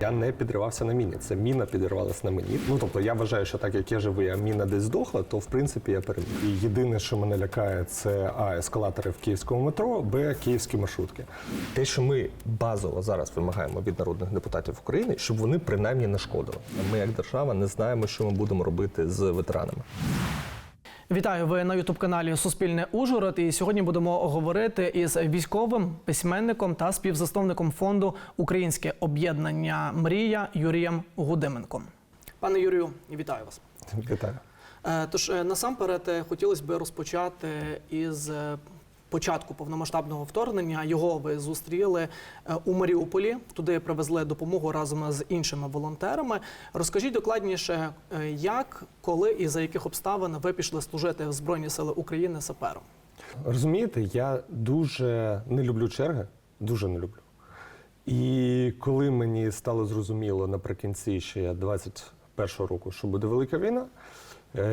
Я не підривався на міні. Це міна підірвалася на мені. Ну тобто я вважаю, що так як я живий, а міна десь здохла, то в принципі я переміг. І єдине, що мене лякає, це а ескалатори в київському метро, б київські маршрутки. Те, що ми базово зараз вимагаємо від народних депутатів України, щоб вони принаймні не шкодили. Ми, як держава, не знаємо, що ми будемо робити з ветеранами. Вітаю, ви на Ютуб-каналі Суспільне Ужгород. І сьогодні будемо говорити із військовим письменником та співзасновником фонду Українське об'єднання Мрія Юрієм Гудименком. Пане Юрію, вітаю вас. Вітаю. Е, Тож е, насамперед е, хотілося б розпочати із початку повномасштабного вторгнення. Його ви зустріли е, у Маріуполі. Туди привезли допомогу разом з іншими волонтерами. Розкажіть докладніше, е, як, коли і за яких обставин ви пішли служити в Збройні Сили України сапером? Розумієте, я дуже не люблю черги, дуже не люблю. І коли мені стало зрозуміло наприкінці ще я 21-го року, що буде велика війна,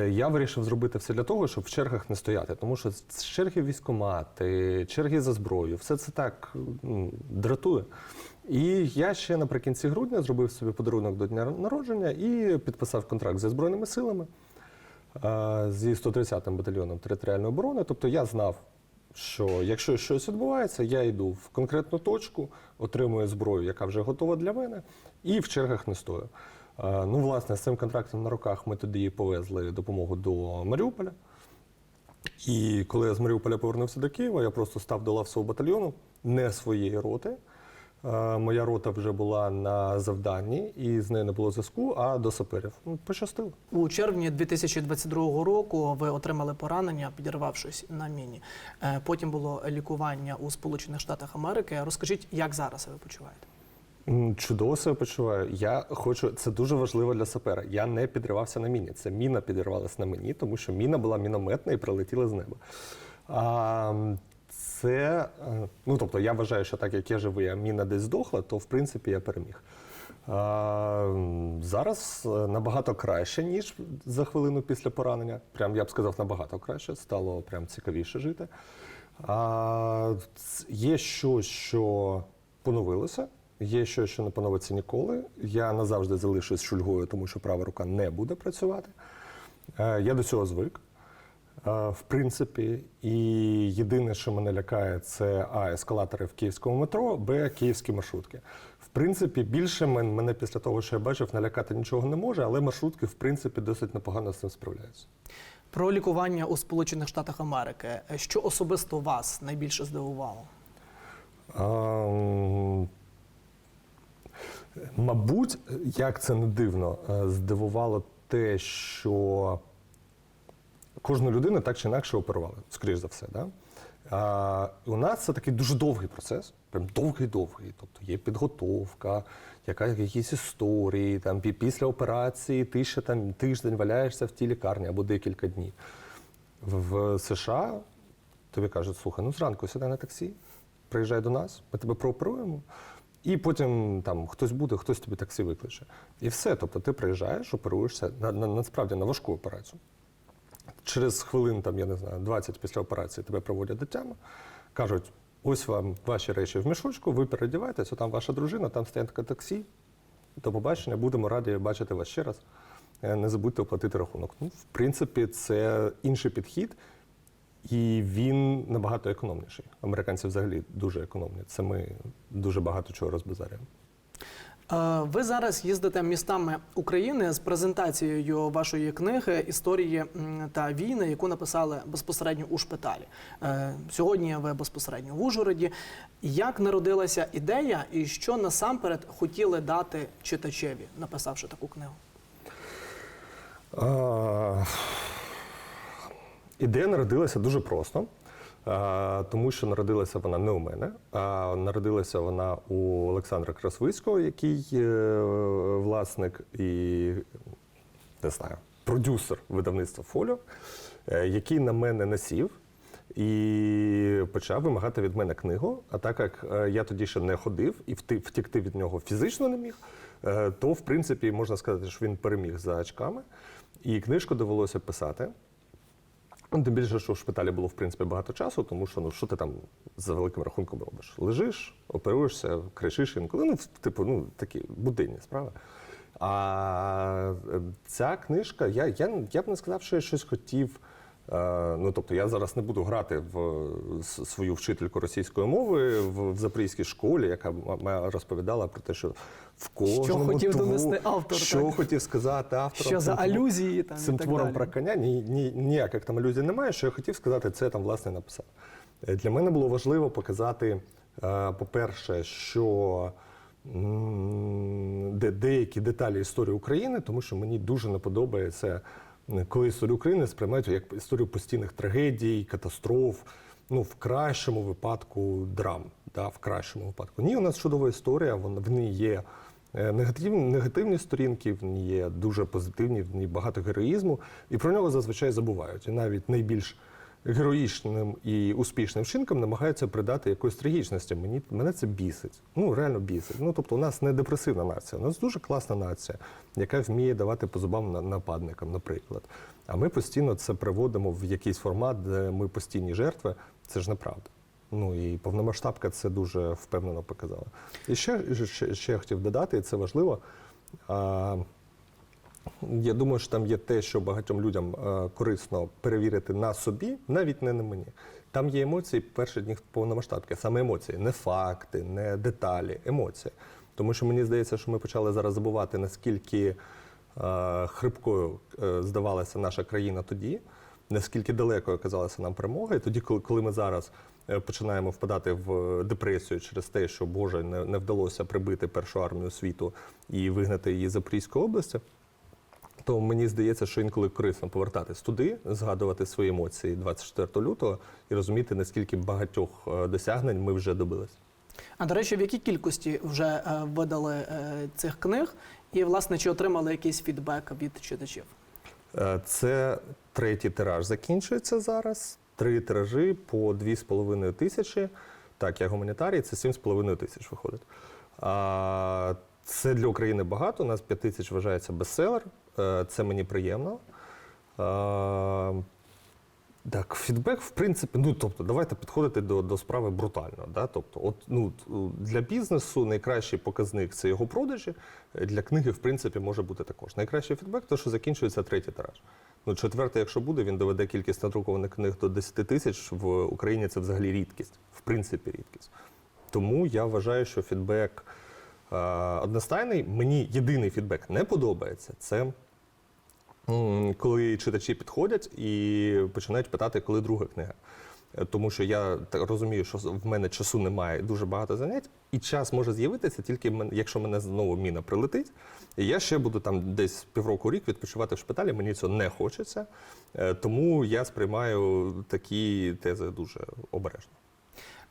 я вирішив зробити все для того, щоб в чергах не стояти. Тому що черги в військкомати, черги за зброю, все це так ну, дратує. І я ще наприкінці грудня зробив собі подарунок до дня народження і підписав контракт зі Збройними силами е, зі 130-м батальйоном територіальної оборони. Тобто я знав, що якщо щось відбувається, я йду в конкретну точку, отримую зброю, яка вже готова для мене, і в чергах не стою. Е, Ну, власне, з цим контрактом на руках ми тоді повезли допомогу до Маріуполя. І коли я з Маріуполя повернувся до Києва, я просто став до лав батальйону, не своєї роти. Е, Моя рота вже була на завданні, і з нею не було зв'язку, а до саперів. Ну, пощастило. У червні 2022 року ви отримали поранення, підірвавшись на міні. Е, Потім було лікування у Сполучених Штатах Америки. Розкажіть, як зараз ви почуваєте? Чудово себе почуваю. Я хочу, це дуже важливо для сапера. Я не підривався на міні. Це міна підірвалася на мені, тому що міна була мінометна і прилетіла з неба. А, це, е, ну тобто, я вважаю, що так як я живий, а міна десь здохла, то в принципі я переміг. А, зараз е, набагато краще, ніж за хвилину після поранення. Прям я б сказав, набагато краще. Стало прям цікавіше жити. А, є щось, що поновилося. Є щось, що не поновиться ніколи. Я назавжди залишусь шульгою, тому що права рука не буде працювати. Е, Я до цього звик. Е, В принципі, і єдине, що мене лякає, це а ескалатори в київському метро, б київські маршрутки. В принципі, більше мене після того, що я бачив, налякати нічого не може, але маршрутки, в принципі, досить непогано з цим справляються. Про лікування у Сполучених Штатах Америки. Що особисто вас найбільше здивувало? Ем, Мабуть, як це не дивно, е, здивувало те, що кожну людину так чи інакше оперували, скоріш за все. Да? А, у нас це такий дуже довгий процес, прям довгий-довгий. Тобто є підготовка, яка, якісь історії, там, після операції ти ще там тиждень валяєшся в тій лікарні або декілька днів. В, США тобі кажуть, слухай, ну зранку сідай на таксі, приїжджай до нас, ми тебе прооперуємо. І потім там хтось буде, хтось тобі таксі викличе. І все. Тобто ти приїжджаєш, оперуєшся на, на, насправді на важку операцію. Через хвилин, там, я не знаю, 20 після операції тебе проводять до кажуть: ось вам ваші речі в мішочку, ви переодіваєтесь, там ваша дружина, там таке таксі. До побачення, будемо раді бачити вас ще раз. Е, Не забудьте оплатити рахунок. Ну, в принципі, це інший підхід, і він набагато економніший. Американці взагалі дуже економні. Це ми дуже багато чого розбазарюємо. Ви зараз їздите містами України з презентацією вашої книги Історії та війни, яку написали безпосередньо у шпиталі. Е, Сьогодні ви безпосередньо в Ужгороді. Як народилася ідея, і що насамперед хотіли дати читачеві, написавши таку книгу? А, Ідея народилася дуже просто, тому що народилася вона не у мене, а народилася вона у Олександра Красвицького, який е, власник і не знаю, продюсер видавництва Фоліо, е, який на мене насів. І почав вимагати від мене книгу. А так як е, я тоді ще не ходив і втікти від нього фізично не міг, то в принципі можна сказати, що він переміг за очками. І книжку довелося писати. Ну, Тим більше, що в шпиталі було в принципі багато часу, тому що ну що ти там за великим рахунком робиш? Лежиш, оперуєшся, кричиш інколи. Ну, типу, ну такі будинні справи. А е, ця книжка, я, я, я б не сказав, що я щось хотів. Е, Ну, тобто я зараз не буду грати в свою вчительку російської мови в, запорізькій школі, яка розповідала про те, що в кожному хотів творі- донести автор, що так? хотів сказати автор. Що за алюзії там і цим так твором далі. про коня ні, ні, ніяких там алюзій немає. Що я хотів сказати, це там власне написав. Е, Для мене було важливо показати, е, по-перше, що де деякі деталі історії України, тому що мені дуже не подобається, коли історію України сприймають як історію постійних трагедій, катастроф. Ну, в кращому випадку драм. Да, в кращому випадку. Ні, у нас чудова історія, вона в ній є е, негативні, негативні сторінки, в ній є дуже позитивні, в ній багато героїзму, і про нього зазвичай забувають. І навіть найбільш героїчним і успішним вчинкам намагаються придати якоїсь трагічності. Мені мене це бісить. Ну реально бісить. Ну тобто, у нас не депресивна нація, у нас дуже класна нація, яка вміє давати по зубам на- нападникам, наприклад. А ми постійно це приводимо в якийсь формат, де ми постійні жертви. Це ж неправда. Ну і повномасштабка це дуже впевнено показала. І ще, ще, ще я хотів додати, і це важливо. А, я думаю, що там є те, що багатьом людям е, корисно перевірити на собі, навіть не на мені. Там є емоції перші дні повномасштабки, саме емоції, не факти, не деталі, емоції. Тому що мені здається, що ми почали зараз забувати, наскільки е, хрипкою е, здавалася наша країна тоді, наскільки далекою оказалася нам перемога. І тоді, коли, ми зараз починаємо впадати в депресію через те, що Боже не, не вдалося прибити першу армію світу і вигнати її з Запорізької області. То мені здається, що інколи корисно повертатись туди, згадувати свої емоції 24 лютого і розуміти, наскільки багатьох е, досягнень ми вже добилися. А до речі, в якій кількості вже е, видали е, цих книг, і власне чи отримали якийсь фідбек від читачів? Це третій тираж закінчується зараз. Три тиражі по 2,5 тисячі. Так, я гуманітарій, це 7,5 тисяч виходить. А, Це для України багато. У нас 5 тисяч вважається бестселер. Е, Це мені приємно. Так, фідбек, в принципі, ну тобто, давайте підходити до, до справи брутально. Да? Тобто, от ну для бізнесу найкращий показник це його продажі. Е, Для книги, в принципі, може бути також. Найкращий фідбек, то що закінчується третій тираж. Ну, четвертий, якщо буде, він доведе кількість надрукованих книг до 10 тисяч. В Україні це взагалі рідкість, в принципі, рідкість. Тому я вважаю, що фідбек е, одностайний. Мені єдиний фідбек не подобається. Це коли читачі підходять і починають питати, коли друга книга. Е, Тому що я так розумію, що в мене часу немає дуже багато занять, і час може з'явитися тільки якщо мене знову міна прилетить. Я ще буду там десь півроку рік відпочивати в шпиталі. Мені цього не хочеться. Е, Тому я сприймаю такі тези дуже обережно.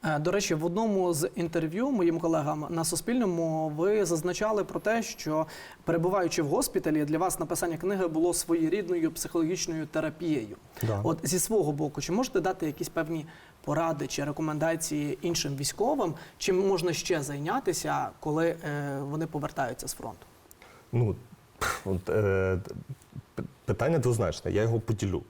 Е, До речі, в одному з інтерв'ю моїм колегам на Суспільному ви зазначали про те, що перебуваючи в госпіталі, для вас написання книги було своєрідною психологічною терапією. Да. От зі свого боку, чи можете дати якісь певні поради чи рекомендації іншим військовим, чим можна ще зайнятися, коли е, вони повертаються з фронту? Ну, от, е, питання двозначне, я його поділю.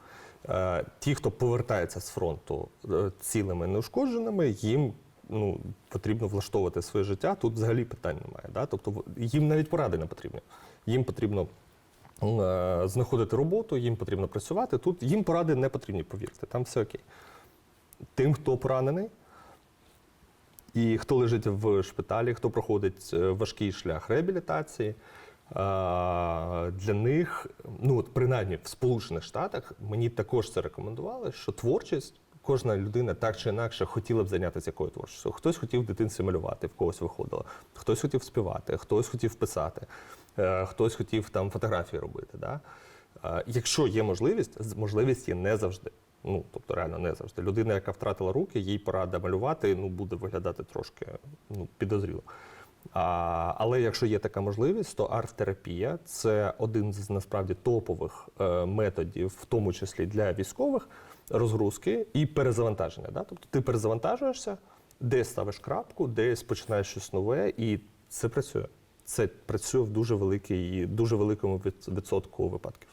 Е, ті, хто повертається з фронту е, цілими неушкодженими, їм ну, потрібно влаштовувати своє життя. Тут взагалі питань немає. Да? Тобто їм навіть поради не потрібні. Їм потрібно е, знаходити роботу, їм потрібно працювати. Тут їм поради не потрібні, повірте, там все окей. Тим, хто поранений, і хто лежить в шпиталі, хто проходить важкий шлях реабілітації, для них, ну от принаймні в Сполучених Штатах, мені також це рекомендували, що творчість. Кожна людина так чи інакше хотіла б зайнятися якою творчістю. Хтось хотів в дитинстві малювати, в когось виходило, хтось хотів співати, хтось хотів писати, е, хтось хотів там фотографії робити. Да? Якщо є можливість, можливість є не завжди. Ну, тобто, реально не завжди. Людина, яка втратила руки, їй порада малювати, ну, буде виглядати трошки ну, підозріло. А, але якщо є така можливість, то арт-терапія це один з насправді топових е, методів, в тому числі для військових, розгрузки і перезавантаження. Да? Тобто ти перезавантажуєшся, десь ставиш крапку, десь починаєш щось нове, і це працює. Це працює в дуже великій, дуже великому відсотку випадків.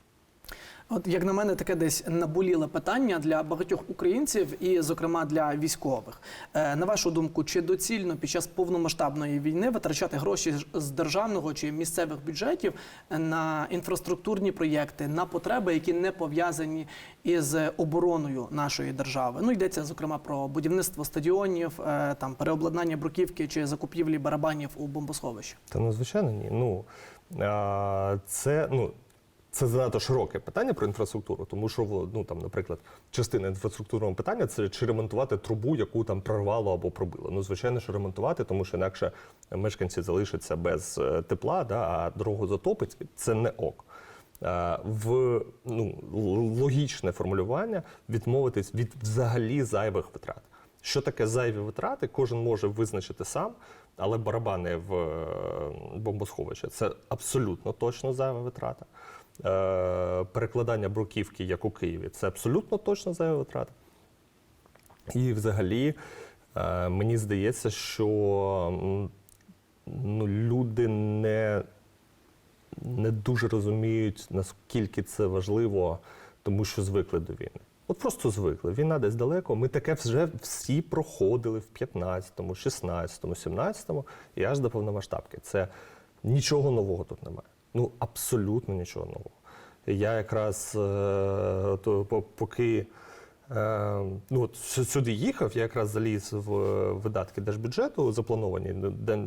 От як на мене, таке десь наболіле питання для багатьох українців, і, зокрема, для військових. Е, на вашу думку, чи доцільно під час повномасштабної війни витрачати гроші з- державного чи місцевих бюджетів на інфраструктурні проєкти, на потреби, які не пов'язані із обороною нашої держави? Ну йдеться зокрема про будівництво стадіонів, е, там переобладнання бруківки чи закупівлі барабанів у бомбосховищі. Та ну, звичайно, ні. Ну, це, ну, це занадто широке питання про інфраструктуру, тому що, ну, там, наприклад, частина інфраструктурного питання це чи ремонтувати трубу, яку там прорвало або пробило. Ну, звичайно, що ремонтувати, тому що інакше мешканці залишаться без е, тепла, да, а дорогу затопить. Це не ок. Е, В ну, логічне формулювання відмовитись від взагалі зайвих витрат. Що таке зайві витрати, кожен може визначити сам, але барабани в е, бомбосховище це абсолютно точно зайва витрата. Е, Перекладання бруківки, як у Києві, це абсолютно точно зайва витрата. І взагалі, е, мені здається, що ну, люди не, не дуже розуміють, наскільки це важливо, тому що звикли до війни. От просто звикли. Війна десь далеко. Ми таке вже всі проходили в 15-му, 16-му, 17-му і аж до повномасштабки. Це нічого нового тут немає. Ну, абсолютно нічого нового. Я якраз е, то, по- поки е, ну, сюди їхав, я якраз заліз в е, видатки держбюджету заплановані, де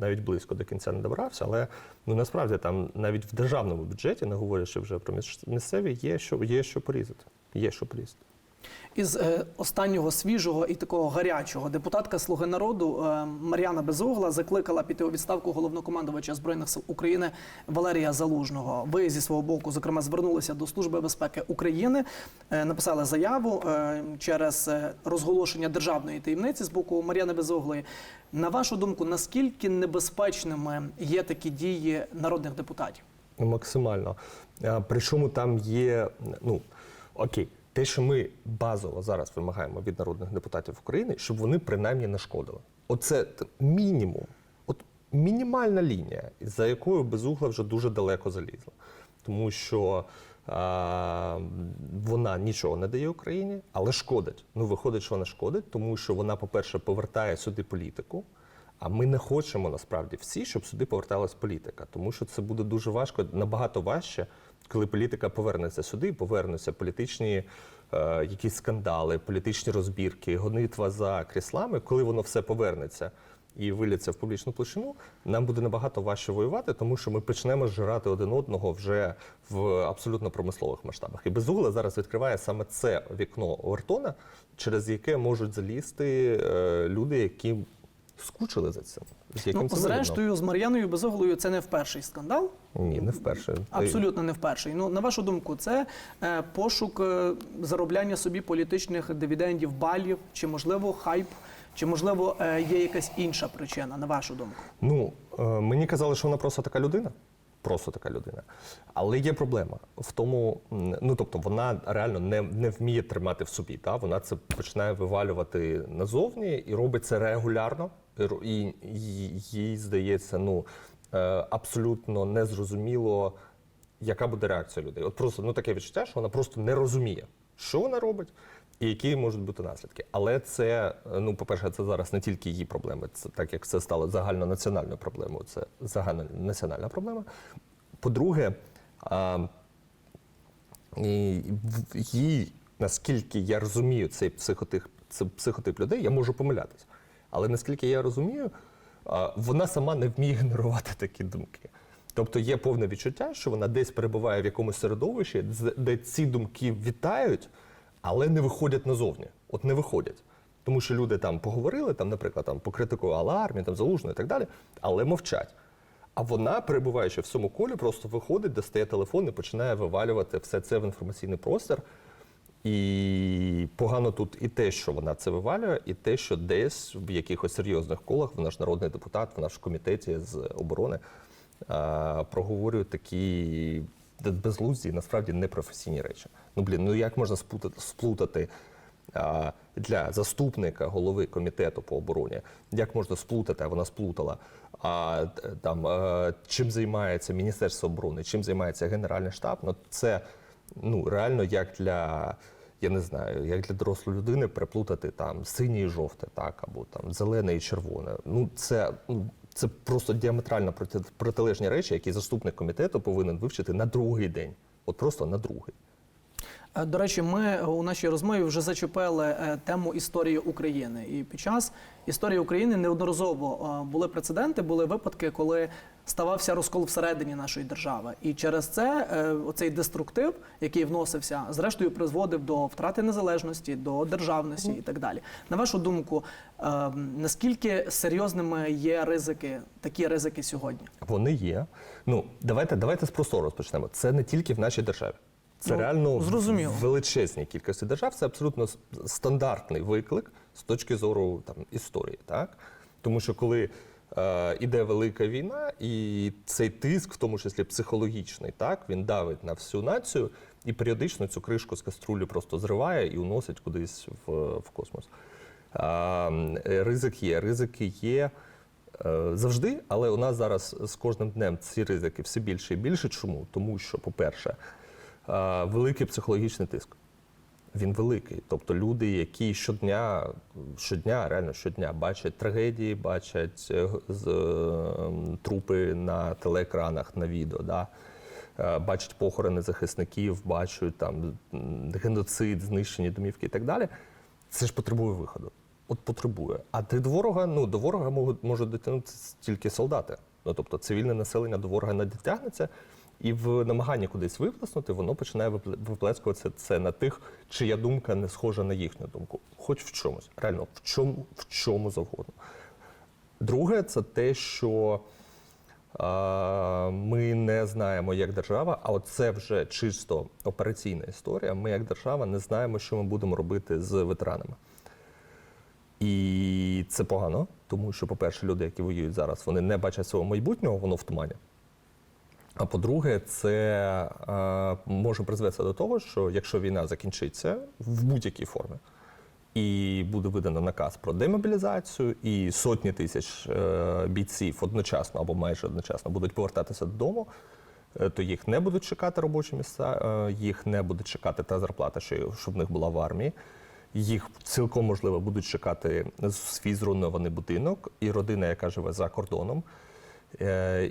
навіть близько до кінця не добрався, але ну, насправді там навіть в державному бюджеті, не говорячи вже про міс- місцеві, є що, є що порізати. Є що порізати. Із е, останнього свіжого і такого гарячого депутатка Слуги народу е, Мар'яна Безугла закликала піти у відставку головнокомандувача збройних сил України Валерія Залужного. Ви зі свого боку, зокрема, звернулися до Служби безпеки України, е, написали заяву через розголошення державної таємниці з боку Мар'яни Безуглої. На вашу думку, наскільки небезпечними є такі дії народних депутатів? Ну, Максимально. Причому там є, ну окей, те, що ми базово зараз вимагаємо від народних депутатів України, щоб вони принаймні не шкодили. Оце мінімум, от мінімальна лінія, за якою безугла вже дуже далеко залізла. Тому що а, вона нічого не дає Україні, але шкодить. Ну, виходить, що вона шкодить, тому що вона, по-перше, повертає сюди політику. А ми не хочемо насправді всі, щоб сюди поверталась політика, тому що це буде дуже важко, набагато важче, коли політика повернеться сюди, повернуться політичні е, якісь скандали, політичні розбірки, гонитва за кріслами. Коли воно все повернеться і виліться в публічну площину, нам буде набагато важче воювати, тому що ми почнемо зжирати один одного вже в абсолютно промислових масштабах. І безугла зараз відкриває саме це вікно Овертона, через яке можуть залізти е, люди, які скучили за цим. З яким Ну, це зрештою, з Мар'яною Безуглою це не в перший скандал. Ні, не вперше. Абсолютно не в перший. Ну на вашу думку, це е, пошук е, заробляння собі політичних дивідендів, балів, чи можливо хайп, чи можливо е, є якась інша причина, на вашу думку? Ну, мені казали, що вона просто така людина. Просто така людина. Але є проблема в тому, ну тобто вона реально не, не вміє тримати в собі. Та? Вона це починає вивалювати назовні і робить це регулярно. І їй- здається, ну е, абсолютно незрозуміло, яка буде реакція людей. От просто ну таке відчуття, що вона просто не розуміє, що вона робить. І які можуть бути наслідки, але це ну, по-перше, це зараз не тільки її проблеми, це так як це стало загальнонаціональною проблемою. Це загальнонаціональна проблема. По-друге, в- їй, наскільки я розумію цей психотип, це психотип людей, я можу помилятися. Але наскільки я розумію, вона сама не вміє генерувати такі думки. Тобто є повне відчуття, що вона десь перебуває в якомусь середовищі, де ці думки вітають, але не виходять назовні. От не виходять. Тому що люди там поговорили, там, наприклад, там покритикували армію, там залужну і так далі, але мовчать. А вона, перебуваючи в цьому колі, просто виходить, достає телефон і починає вивалювати все це в інформаційний простір. І погано тут і те, що вона це вивалює, і те, що десь в якихось серйозних колах, вона ж народний депутат, вона ж в комітеті з оборони а, проговорює такі безглузді, і насправді непрофесійні речі. Ну блін, ну як можна сплутати, сплутати а, для заступника голови комітету по обороні, як можна сплутати, а вона сплутала. А там е, чим займається Міністерство оборони, чим займається Генеральний штаб, ну це ну реально як для. Я не знаю, як для дорослої людини переплутати там синє і жовте, так, або там зелене і червоне. Ну це, ну, це просто діаметрально протилежні речі, які заступник комітету повинен вивчити на другий день. От просто на другий. Е, До речі, ми е, у нашій розмові вже зачепили е, тему історії України. І під час історії України неодноразово були прецеденти, були випадки, коли ставався розкол всередині нашої держави. І через це оцей деструктив, який вносився, зрештою призводив до втрати незалежності, до державності і так далі. На вашу думку, наскільки серйозними є ризики, такі ризики сьогодні? Вони є. Ну, давайте, давайте з простого розпочнемо. Це не тільки в нашій державі. Це Ну, реально зрозуміло. величезній кількості держав. Це абсолютно стандартний виклик з точки зору там, історії. Так? Тому що коли е, іде велика війна, і цей тиск, в тому числі психологічний, так, він давить на всю націю і періодично цю кришку з каструлі просто зриває і уносить кудись в, в космос. Е, ризик є. Ризики є. Е, Завжди, але у нас зараз з кожним днем ці ризики все більше і більше. Чому? Тому що, по-перше, великий психологічний тиск. Він великий. Тобто люди, які щодня, щодня, реально щодня бачать трагедії, бачать е, е, трупи на телеекранах, на відео, да? е, бачать похорони захисників, бачать там геноцид, знищені домівки і так далі. Це ж потребує виходу. От потребує. А до ворога, ну до ворога можуть дотягнутися тільки солдати. Ну тобто цивільне населення до ворога не дотягнеться, і в намаганні кудись виплеснути, воно починає випле- виплескуватися це на тих, чия думка не схожа на їхню думку. Хоч в чомусь. Реально, в чому, в чому завгодно. Друге, це те, що а, ми не знаємо як держава, а це вже чисто операційна історія. Ми як держава не знаємо, що ми будемо робити з ветеранами. І це погано, тому що, по-перше, люди, які воюють зараз, вони не бачать свого майбутнього, воно в тумані. А по-друге, це е, може призвести до того, що якщо війна закінчиться в будь-якій формі, і буде видано наказ про демобілізацію, і сотні тисяч е, бійців одночасно або майже одночасно будуть повертатися додому, е, то їх не будуть чекати робочі місця, їх не буде чекати та зарплата, що, в них була в армії. Їх цілком можливо будуть чекати свій зруйнований будинок і родина, яка живе за кордоном,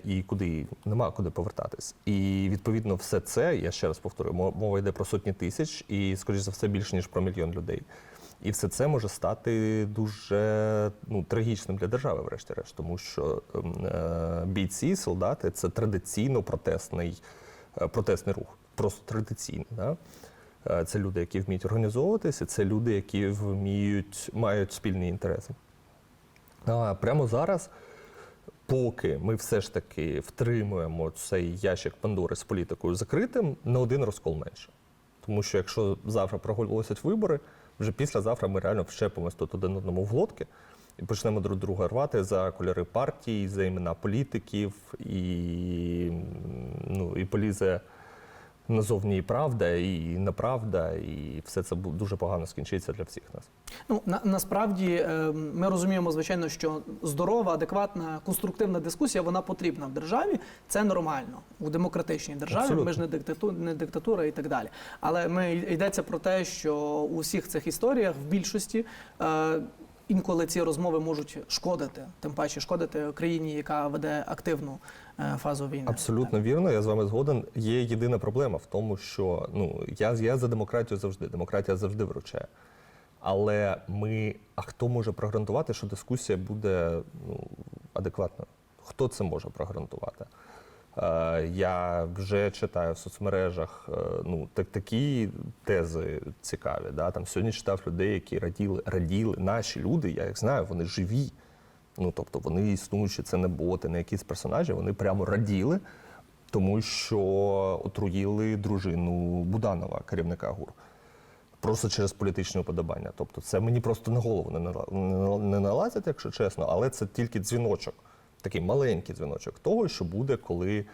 і куди нема куди повертатись. І відповідно все це, я ще раз повторюю, мова йде про сотні тисяч, і, скоріш за все, більше ніж про мільйон людей. І все це може стати дуже ну, трагічним для держави, врешті-решт, тому що ем, е, бійці, солдати це традиційно протестний, е, протестний рух, просто традиційний. Да? Е, Це люди, які вміють організовуватися, це люди, які вміють, мають спільні інтереси. А прямо зараз, поки ми все ж таки втримуємо цей ящик Пандори з політикою закритим, на один розкол менше. Тому що якщо завтра проголосять вибори, вже післязавтра ми реально вщепимось тут один одному в лодки і почнемо друг друга рвати за кольори партій, за імена політиків, і, ну, і полізе назовні і правда, і неправда, і все це дуже погано скінчиться для всіх нас. Ну на, насправді е, ми розуміємо, звичайно, що здорова, адекватна, конструктивна дискусія вона потрібна в державі. Це нормально у демократичній державі. Абсолютно. Ми ж не диктатура, не диктатура і так далі. Але ми йдеться про те, що у всіх цих історіях в більшості. Інколи ці розмови можуть шкодити, тим паче шкодити країні, яка веде активну е, фазу війни. Абсолютно вірно, я з вами згоден. Є єдина проблема в тому, що ну я, я за демократію завжди. Демократія завжди вручає. Але ми, а хто може прогарантувати, що дискусія буде ну, адекватною? Хто це може прогарантувати? Е, я вже читаю в соцмережах е, ну, так, такі тези цікаві. Да? Там сьогодні читав людей, які раділи, раділи. Наші люди, я їх знаю, вони живі. Ну, тобто вони існуючі, це не боти, не якісь персонажі, вони прямо раділи, тому що отруїли дружину Буданова, керівника ГУР. Просто через політичне уподобання. Тобто, це мені просто на голову не, нала- не, не налазить, якщо чесно, але це тільки дзвіночок, такий маленький дзвіночок того, що буде, коли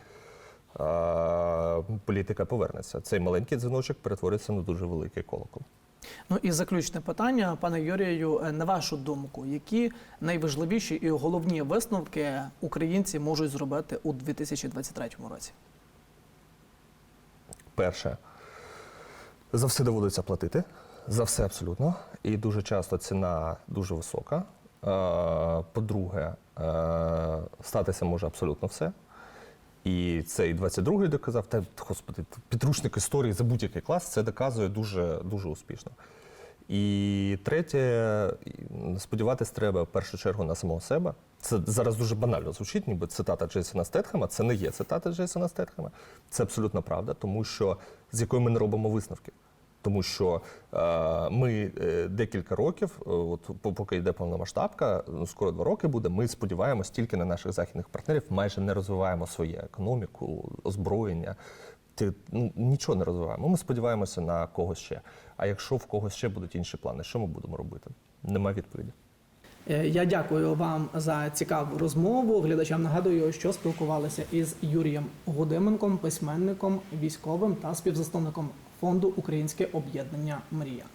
а, політика повернеться. Цей маленький дзвіночок перетвориться на дуже великий колокол. Ну і заключне питання, пане Юрію, е, на вашу думку, які найважливіші і головні висновки українці можуть зробити у 2023 році? Перше, За все доводиться платити. За все абсолютно. І дуже часто ціна дуже висока. Е, По-друге, е, статися може абсолютно все. І цей 22-й доказав, та господи, підручник історії за будь-який клас це доказує дуже, дуже успішно. І третє, і сподіватись треба в першу чергу на самого себе. Це зараз дуже банально звучить, ніби цитата Джейсона Стетхема. Це не є цитата Джейсона Стетхема. Це абсолютно правда, тому що з якої ми не робимо висновків. Тому що е, ми е, декілька років, е, от поки йде повномасштабка, ну скоро два роки буде. Ми сподіваємось тільки на наших західних партнерів, майже не розвиваємо свою економіку, озброєння. Ти ну, нічого не розвиваємо. Ми сподіваємося на когось ще. А якщо в когось ще будуть інші плани, що ми будемо робити? Нема відповіді. Я дякую вам за цікаву розмову. Глядачам нагадую, що спілкувалися із Юрієм Гудименком, письменником, військовим та співзасновником фонду Українське об'єднання Мрія.